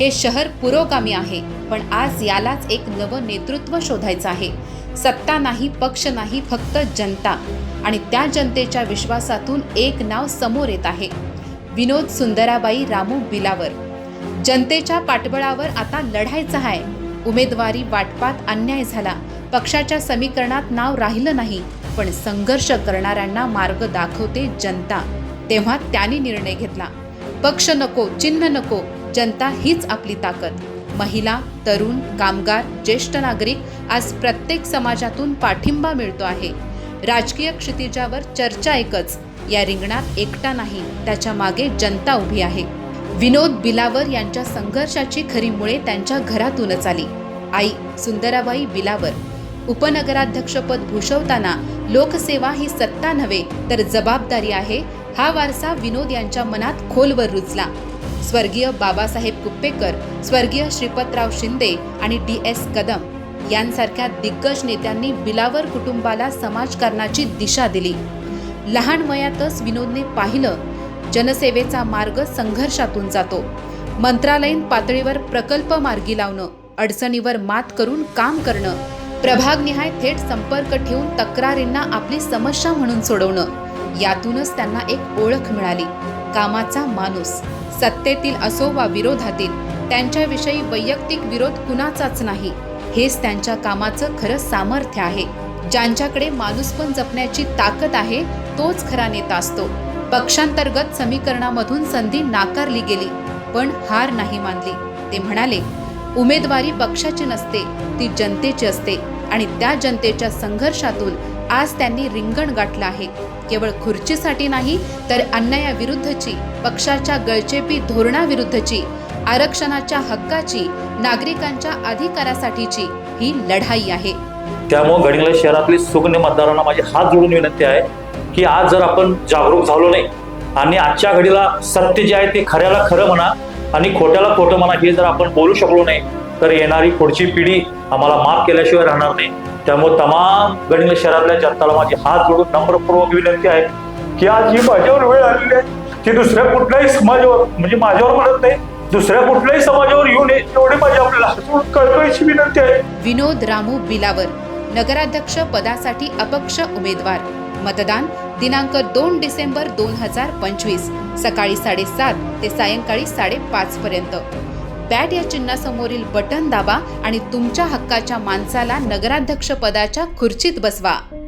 हे शहर पुरोगामी आहे पण आज यालाच एक नवं नेतृत्व शोधायचं आहे. सत्ता नाही पक्ष नाही फक्त जनता. आणि त्या जनतेच्या विश्वासातून एक नाव समोर येत आहे. विनोद सुंदराबाई रामू बिलावर. जनतेच्या पाठबळावर आता लढायचं आहे. उमेदवारी वाटपात अन्याय झाला. पक्षाच्या समीकरणात नाव राहिलं नाही पण संघर्ष करणाऱ्यांना मार्ग दाखवते जनता. तेव्हा त्यांनी निर्णय घेतला. पक्ष नको चिन्ह नको जनता हीच आपली ताकद. महिला तरुण कामगार ज्येष्ठ नागरिक आज प्रत्येक समाजातून पाठिंबा मिळतो आहे. राजकीय क्षितिजावर चर्चा एकच या रिंगणात एकटा नाही त्याच्यामागे जनता उभी आहे. विनोद बिलावर यांच्या संघर्षाची खरी मुळे त्यांच्या घरातूनच आली. आई सुंदराबाई बिलावर. उपनगराध्यक्षपद भूषवताना लोकसेवा ही सत्ता नव्हे तर जबाबदारी आहे. हा वारसा विनोद यांच्या मनात खोलवर रुजला. स्वर्गीय बाबासाहेब कुप्पेकर स्वर्गीय श्रीपतराव शिंदे आणि डी एस कदम यांसारख्या दिग्गज नेत्यांनी बिलावर कुटुंबाला समाजकारणाची दिशा दिली. लहान वयातच विनोदने पाहिलं जनसेवेचा मार्ग संघर्षातून जातो. मंत्रालयीन पातळीवर प्रकल्प मार्गी लावणं अडचणीवर मात करून काम करणं प्रभागनिहाय थेट संपर्क ठेवून तक्रारींना आपली समस्या म्हणून सोडवणं यातूनच त्यांना एक ओळख मिळाली. कामाचा माणूस सत्तेतील असो वा विरोधातील त्यांच्याविषयी वैयक्तिक विरोध कुणाचाच नाही. हेच त्यांच्या कामाचं खरं सामर्थ्य आहे. ज्यांच्याकडे माणूसपण जपण्याची ताकद आहे तोच खरा नेता असतो. पक्षांतर्गत समीकरणामधून संधी नाकारली गेली पण हार नाही मानली. ते म्हणाले उमेदवारी पक्षाची नसते ती जनतेची असते आणि त्या जनतेच्या संघर्षातून आज त्यांनी रिंगण गाठलं आहे. केवळ खुर्चीसाठी नाही तर अन्यायाविरुद्धची पक्षाच्या गळचेपी धोरणाविरुद्धची आरक्षणाच्या हक्काची नागरिकांच्या अधिकारासाठीची ही लढाई आहे. त्यामुळे गडिंग्लज शहरातली सुगण्य मतदारांना माझी हात जोडून विनंती आहे की आज जर आपण जागरूक झालो नाही आणि आजच्या घडीला सत्य जे आहे ते खऱ्याला खरं म्हणा आणि खोट्याला खोटं म्हणा हे जर आपण बोलू शकलो नाही तर येणारी पुढची पिढी आम्हाला माफ केल्याशिवाय राहणार नाही. त्यामुळे तमाम गडिंग्लज शहरातल्या जनताला माझी हात जोडून नम्रपूर्वक विनंती आहे की आज ही माझ्यावर वेळ आलेली आहे ती दुसऱ्या कुठल्याही समाजावर म्हणजे माझ्यावर म्हणत नाही दुसऱ्या कुठल्याही समाजावर येऊ नये एवढी माझी आपल्याला कळकळीची विनंती आहे. विनोद रामू बिलावर नगराध्यक्ष पदासाठी अपक्ष उमेदवार मतदान दिनांक दोन डिसेंबर दोन हजार पंचवीस सकाळी साडेसात ते सायंकाळी साडेपाच पर्यंत. बॅट या चिन्हासमोरील बटन दाबा आणि तुमच्या हक्काच्या माणसाला नगराध्यक्ष पदाच्या खुर्चीत बसवा.